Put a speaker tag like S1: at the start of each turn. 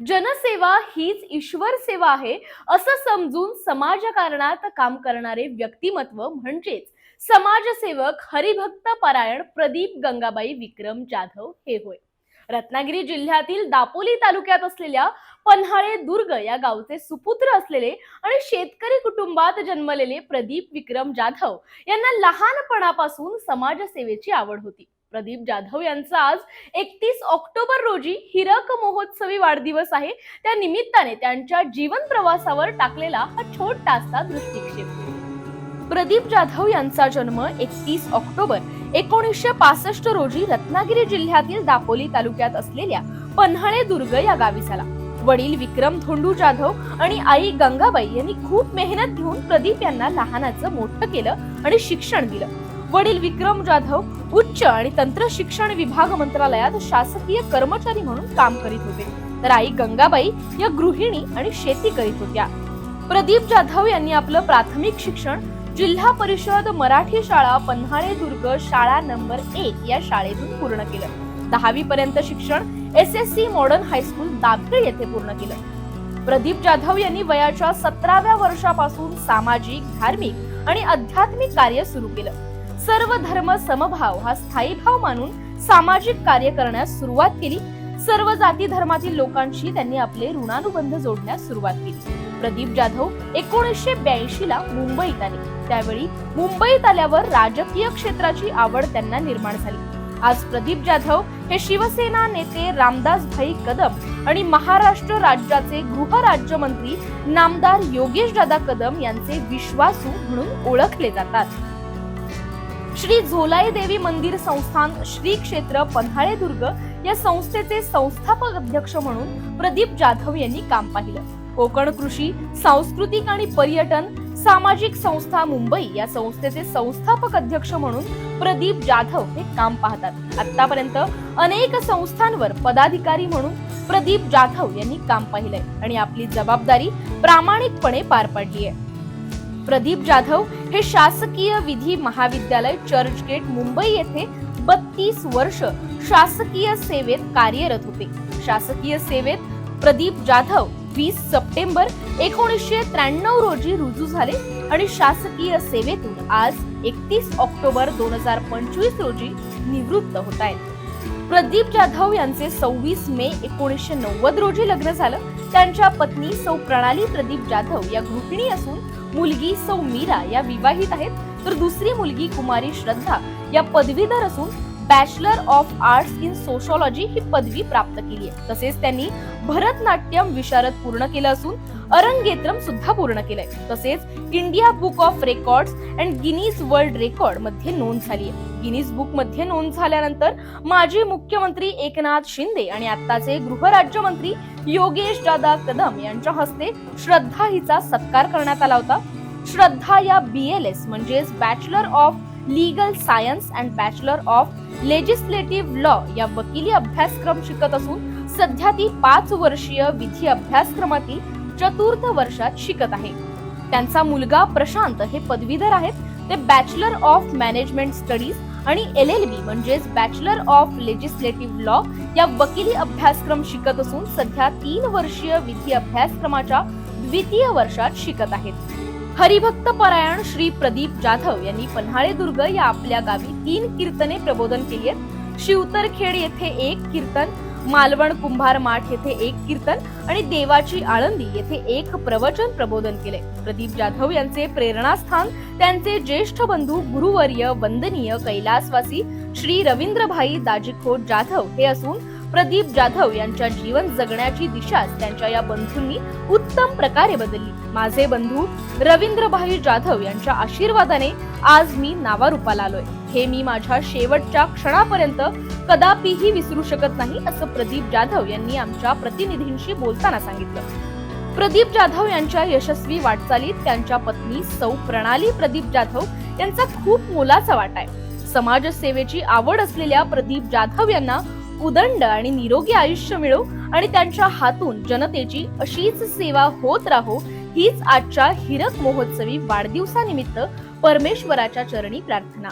S1: जनसेवा हीच ईश्वर सेवा आहे असं समजून समाजकारणात काम करणारे व्यक्तिमत्व म्हणजेच समाजसेवक हरिभक्त परायण प्रदीप गंगाबाई विक्रम जाधव हे होय. रत्नागिरी जिल्ह्यातील दापोली तालुक्यात असलेल्या पन्हाळे दुर्ग या गावचे सुपुत्र असलेले आणि शेतकरी कुटुंबात जन्मलेले प्रदीप विक्रम जाधव यांना लहानपणापासून समाजसेवेची आवड होती. प्रदीप जाधव यांचा आज एकतीस ऑक्टोबर रोजी हिरक महोत्सवी वाढदिवस आहे. त्या निमित्ताने त्यांच्या जीवन प्रवासावर टाकलेला हा छोटासा दृष्टिक्षेप. प्रदीप जाधव यांचा जन्म एकतीस ऑक्टोबर एकोणीसशे पासष्ट रोजी रत्नागिरी जिल्ह्यातील दापोली तालुक्यात असलेल्या पन्हाळे दुर्ग या गावी झाला. वडील विक्रम धोंडू जाधव आणि आई गंगाबाई यांनी खूप मेहनत घेऊन प्रदीप यांना लहानाचं मोठं केलं आणि शिक्षण दिलं. वडील विक्रम जाधव उच्च आणि तंत्र शिक्षण विभाग मंत्रालयात शासकीय कर्मचारी म्हणून काम करीत होते. तर आई गंगाबाई या गृहिणी आणि शेती करीत होत्या. प्रदीप जाधव यांनी आपलं प्राथमिक शिक्षण जिल्हा परिषद मराठी शाळा पन्हाळे दुर्ग शाळा नंबर एक या शाळेतून पूर्ण केलं. दहावी पर्यंत शिक्षण S S C modern high school Dabhel येथे पूर्ण केलं. प्रदीप जाधव यांनी वयाच्या सतराव्या वर्षापासून सामाजिक धार्मिक आणि आध्यात्मिक कार्य सुरू केलं. सर्व धर्म समभाव हा स्थायी भाव मानून सामाजिक कार्य करण्यास सुरुवात केली. सर्व जाती धर्मातील लोकांशी त्यांनी आपले ऋणानुबंध जोडण्यास सुरुवात केली. प्रदीप जाधव एकोणीसशे ब्याऐंशी ला मुंबईत आले. त्यावेळी मुंबईत आल्यावर राजकीय क्षेत्राची आवड त्यांना निर्माण झाली. आज प्रदीप जाधव हे शिवसेना नेते रामदास भाई कदम आणि महाराष्ट्र राज्याचे गृहराज्यमंत्री नामदार योगेश दादा कदम यांचे विश्वासू म्हणून ओळखले जातात. श्री झोलाई देवी मंदिर संस्थान श्री क्षेत्र पन्हाळे दुर्ग या संस्थेचे संस्थापक अध्यक्ष म्हणून प्रदीप जाधव यांनी काम पाहिलं. कोकण कृषी सांस्कृतिक आणि पर्यटन सामाजिक संस्था मुंबई या संस्थेचे संस्थापक अध्यक्ष म्हणून प्रदीप जाधव हे काम पाहतात. आतापर्यंत अनेक संस्थांवर पदाधिकारी म्हणून प्रदीप जाधव यांनी काम पाहिलंय आणि आपली जबाबदारी प्रामाणिकपणे पार पाडली आहे प्रदीप जाधव हे शासकीय विधी महाविद्यालय चर्चगेट मुंबई येथे बत्तीस वर्ष शासकीय सेवेत कार्यरत होते. शासकीय सेवेत प्रदीप जाधव वीस सप्टेंबर एकोणीसशे त्र्याण्णव रोजी रुजू झाले आणि शासकीय सेवेतून आज एकतीस ऑक्टोबर दोन हजार पंचवीस रोजी निवृत्त होत आहेत. प्रदीप जाधव यांचे सव्वीस मे एकोणीसशे नव्वद रोजी लग्न झालं. त्यांच्या पत्नी सौ प्रणाली प्रदीप जाधव या गृहिणी असून मुलगी सौ मीरा या विवाहित आहेत तर दुसरी मुलगी कुमारी श्रद्धा या पदवीधर असून bachelor of arts in sociology ही पदवी प्राप्त केली आहे. तसेच त्यांनी भरतनाट्यम विशारद पूर्ण केलं असून अरंगेत्रम सुद्धा पूर्ण केलंय. तसेच India book of records and Guinness world रेकॉर्डमध्ये नोंद झाली आहे. गिनीज बुकमध्ये नोंद झाल्यानंतर माजी मुख्यमंत्री एकनाथ शिंदे आणि आत्ताचे गृहराज्यमंत्री योगेश दादा कदम यांच्या हस्ते श्रद्धा हिचा सत्कार करण्यात आला होता. श्रद्धा या बी एल एस म्हणजेच bachelor of legal science and bachelor of legislative law या वकिली अभ्यासक्रम शिकत असून सध्या ती पाच वर्षीय विधी अभ्यासक्रमातील चतुर्थ वर्षात शिकत आहे. त्यांचा मुलगा प्रशांत हे पदवीधर आहेत. ते बॅचलर ऑफ मॅनेजमेंट स्टडीज आणि एल एल बी म्हणजेच बॅचलर ऑफ लेजिस्लेटिव्ह लॉ या वकिली अभ्यासक्रम शिकत असून सध्या तीन वर्षीय विधी अभ्यासक्रमाच्या द्वितीय वर्षात शिकत आहेत. हरिभक्त परायण श्री प्रदीप जाधव यांनी पन्हाळे दुर्ग या आपल्या गावी तीन कीर्तने प्रबोधन केली आहेत. शिवतरखेड येथे एक कीर्तन मालवण कुंभार माठ येथे एक कीर्तन आणि देवाची आळंदी येथे एक प्रवचन प्रबोधन केले. प्रदीप जाधव यांचे प्रेरणास्थान त्यांचे ज्येष्ठ बंधू गुरुवर्य वंदनीय कैलासवासी श्री रवींद्रभाई दाजीखोट जाधव हे असून प्रदीप जाधव यांच्या जीवन जगण्याची दिशा त्यांच्या या बंधूंनी उत्तम प्रकारे बदलली. माझे बंधू रवींद्रभाई जाधव यांच्या आशीर्वादाने आज मी नावारूपाला आलोय. हे मी माझ्या शेवटच्या क्षणापर्यंत कदापिही विसरू शकत नाही असं प्रदीप जाधव यांनी आमच्या प्रतिनिधींशी बोलताना सांगितलं. प्रदीप जाधव यांच्या यशस्वी वाटचालीत त्यांच्या पत्नी सौ प्रणाली प्रदीप जाधव यांचा खूप मोलाचा वाटा आहे. समाजसेवेची आवड असलेल्या प्रदीप जाधव यांना उदंड आणि निरोगी आयुष्य मिळो आणि त्यांच्या हातून जनतेची अशीच सेवा होत राहो हीच आजच्या हिरक महोत्सवी वाढदिवसानिमित्त परमेश्वराच्या चरणी प्रार्थना.